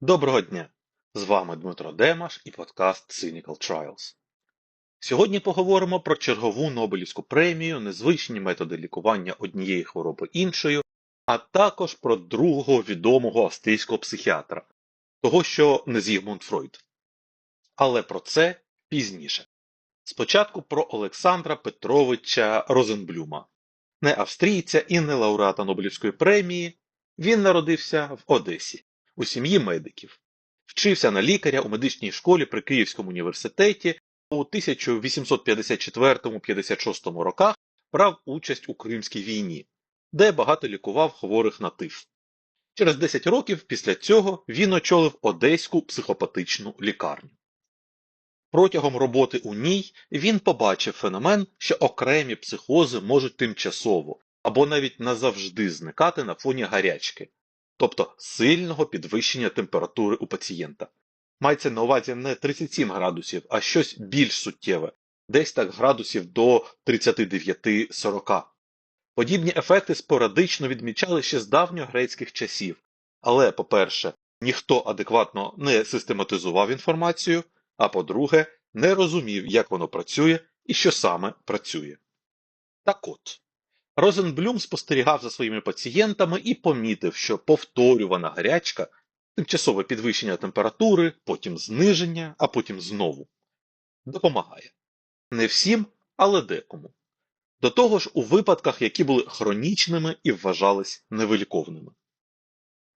Доброго дня! З вами Дмитро Демаш і подкаст Cynical Trials. Сьогодні поговоримо про чергову Нобелівську премію, незвичні методи лікування однієї хвороби іншою, а також про другого відомого австрійського психіатра, того, що не Зігмунд Фройд. Але про це пізніше. Спочатку про Олександра Петровича Розенблюма, не австрійця і не лауреата Нобелівської премії. Він народився в Одесі у сім'ї медиків. Вчився на лікаря у медичній школі при Київському університеті у 1854-56 роках брав участь у Кримській війні, де багато лікував хворих на тиф. Через 10 років після цього він очолив Одеську психопатичну лікарню. Протягом роботи у ній він побачив феномен, що окремі психози можуть тимчасово або навіть назавжди зникати на фоні гарячки, тобто сильного підвищення температури у пацієнта. Мається на увазі не 37 градусів, а щось більш суттєве, десь так градусів до 39-40. Подібні ефекти спорадично відмічали ще з давньогрецьких часів, але, по-перше, ніхто адекватно не систематизував інформацію, а по-друге, не розумів, як воно працює і що саме працює. Так от, Розенблюм спостерігав за своїми пацієнтами і помітив, що повторювана гарячка, тимчасове підвищення температури, потім зниження, а потім знову, допомагає. Не всім, але декому. До того ж, у випадках, які були хронічними і вважались невиліковними.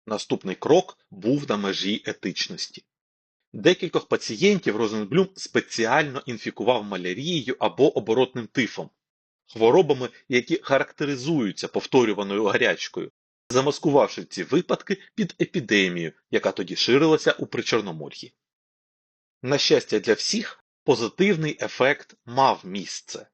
Наступний крок був на межі етичності. Декількох пацієнтів Розенблюм спеціально інфікував малярією або оборотним тифом, хворобами, які характеризуються повторюваною гарячкою, замаскувавши ці випадки під епідемію, яка тоді ширилася у Причорномор'ї. На щастя для всіх, позитивний ефект мав місце.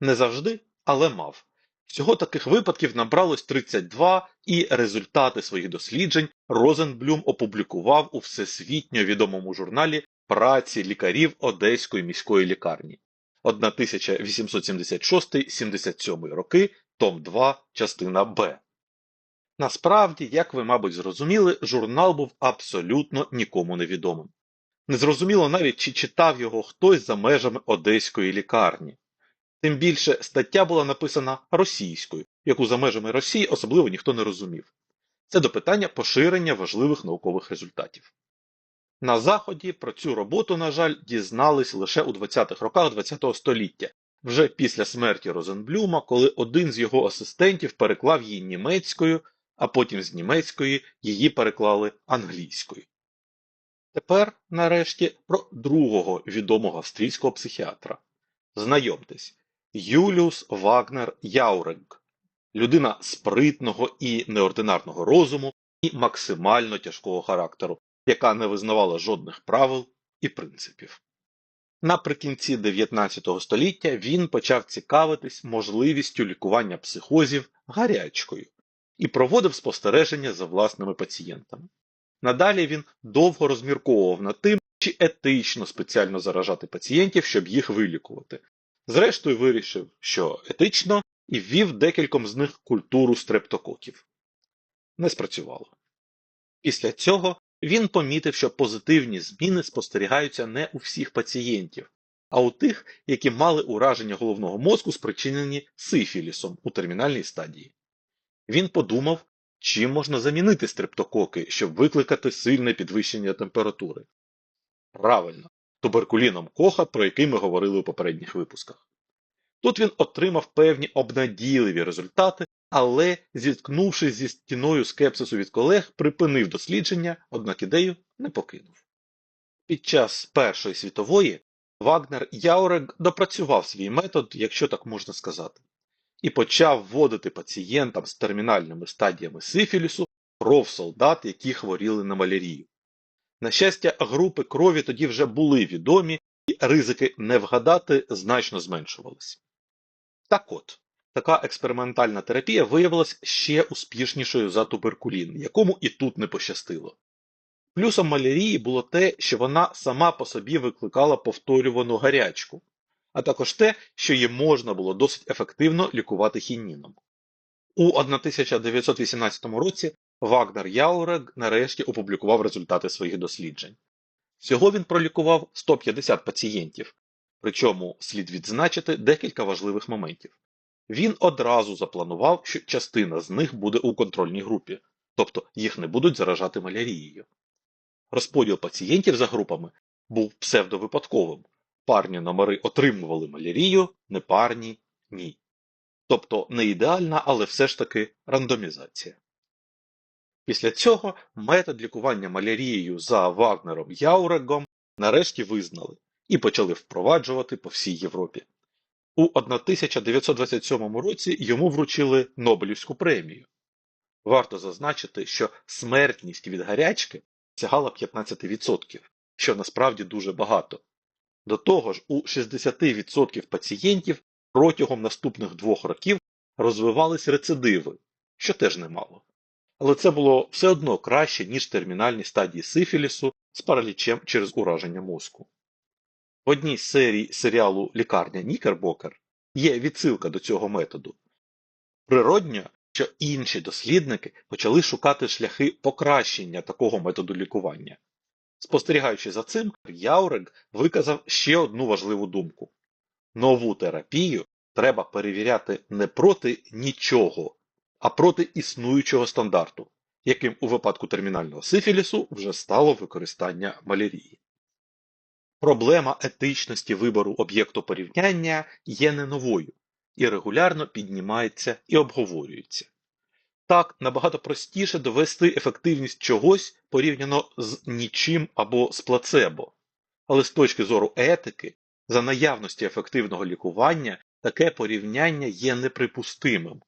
Не завжди, але мав. Всього таких випадків набралось 32, і результати своїх досліджень Розенблюм опублікував у всесвітньо відомому журналі праці лікарів Одеської міської лікарні 1876-77 роки, том 2, частина Б. Насправді, як ви, мабуть, зрозуміли, журнал був абсолютно нікому невідомим. Незрозуміло навіть, чи читав його хтось за межами Одеської лікарні. Тим більше стаття була написана російською, яку за межами Росії особливо ніхто не розумів. Це до питання поширення важливих наукових результатів. На Заході про цю роботу, на жаль, дізнались лише у 20-х роках ХХ століття, вже після смерті Розенблюма, коли один з його асистентів переклав її німецькою, а потім з німецької її переклали англійською. Тепер, нарешті, про другого відомого австрійського психіатра. Знайомтесь, Юліус Вагнер Яуренк, людина спритного і неординарного розуму і максимально тяжкого характеру, яка не визнавала жодних правил і принципів. Наприкінці 19 століття він почав цікавитись можливістю лікування психозів гарячкою і проводив спостереження за власними пацієнтами. Надалі він довго розмірковував над тим, чи етично спеціально заражати пацієнтів, щоб їх вилікувати. Зрештою, вирішив, що етично, і ввів декільком з них культуру стрептококів. Не спрацювало. Після цього він помітив, що позитивні зміни спостерігаються не у всіх пацієнтів, а у тих, які мали ураження головного мозку, спричинені сифілісом у термінальній стадії. Він подумав, чим можна замінити стрептококи, щоб викликати сильне підвищення температури. Правильно, туберкуліном коха, про який ми говорили у попередніх випусках. Тут він отримав певні обнадійливі результати, але, зіткнувшись зі стіною скепсису від колег, припинив дослідження, однак ідею не покинув. Під час Першої світової Вагнер Яурек допрацював свій метод, якщо так можна сказати, і почав вводити пацієнтам з термінальними стадіями сифілісу кров солдат, які хворіли на малярію. На щастя, групи крові тоді вже були відомі, і ризики не вгадати значно зменшувалися. Так от, така експериментальна терапія виявилась ще успішнішою за туберкулін, якому і тут не пощастило. Плюсом малярії було те, що вона сама по собі викликала повторювану гарячку, а також те, що її можна було досить ефективно лікувати хініном. У 1918 році Вагнер Яурег нарешті опублікував результати своїх досліджень. Всього він пролікував 150 пацієнтів, причому слід відзначити декілька важливих моментів. Він одразу запланував, що частина з них буде у контрольній групі, тобто їх не будуть заражати малярією. Розподіл пацієнтів за групами був псевдовипадковим. Парні номери отримували малярію, непарні ні. Тобто не ідеальна, але все ж таки рандомізація. Після цього метод лікування малярією за Вагнером Яурегом нарешті визнали і почали впроваджувати по всій Європі. У 1927 році йому вручили Нобелівську премію. Варто зазначити, що смертність від гарячки сягала 15%, що насправді дуже багато. До того ж, у 60% пацієнтів протягом наступних двох років розвивались рецидиви, що теж немало. Але це було все одно краще, ніж термінальні стадії сифілісу з паралічем через ураження мозку. В одній з серій серіалу Лікарня Нікербокер є відсилка до цього методу. Природньо, що інші дослідники почали шукати шляхи покращення такого методу лікування. Спостерігаючи за цим, Яурек виказав ще одну важливу думку: нову терапію треба перевіряти не проти нічого, а проти існуючого стандарту, яким у випадку термінального сифілісу вже стало використання малярії. Проблема етичності вибору об'єкту порівняння є не новою і регулярно піднімається і обговорюється. Так, набагато простіше довести ефективність чогось порівняно з нічим або з плацебо. Але з точки зору етики, за наявності ефективного лікування таке порівняння є неприпустимим.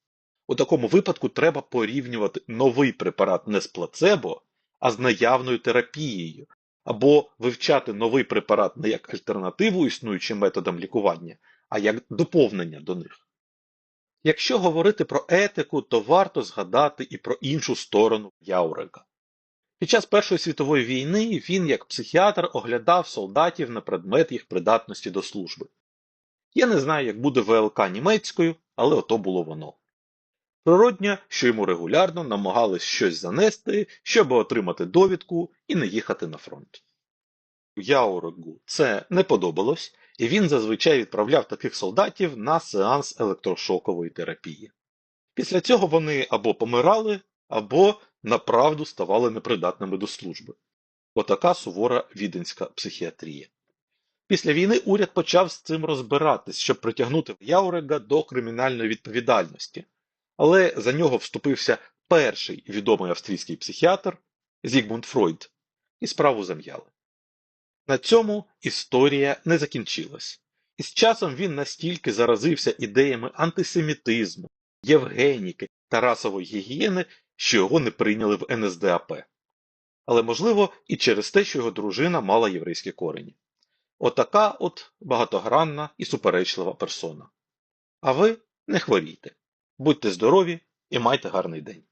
У такому випадку треба порівнювати новий препарат не з плацебо, а з наявною терапією, або вивчати новий препарат не як альтернативу існуючим методам лікування, а як доповнення до них. Якщо говорити про етику, то варто згадати і про іншу сторону Яурека. Під час Першої світової війни він, як психіатр, оглядав солдатів на предмет їх придатності до служби. Я не знаю, як буде ВЛК німецькою, але ото було воно. Природньо, що йому регулярно намагались щось занести, щоб отримати довідку і не їхати на фронт. Яурегу це не подобалось, і він зазвичай відправляв таких солдатів на сеанс електрошокової терапії. Після цього вони або помирали, або направду ставали непридатними до служби. Отака сувора віденська психіатрія. Після війни уряд почав з цим розбиратись, щоб притягнути Яурега до кримінальної відповідальності, але за нього вступився перший відомий австрійський психіатр Зігмунд Фройд, і справу зам'яли. На цьому історія не закінчилась, і з часом він настільки заразився ідеями антисемітизму, євгеніки та расової гігієни, що його не прийняли в НСДАП. Але, можливо, і через те, що його дружина мала єврейські корені. Отака от багатогранна і суперечлива персона. А ви не хворійте, будьте здорові і майте гарний день.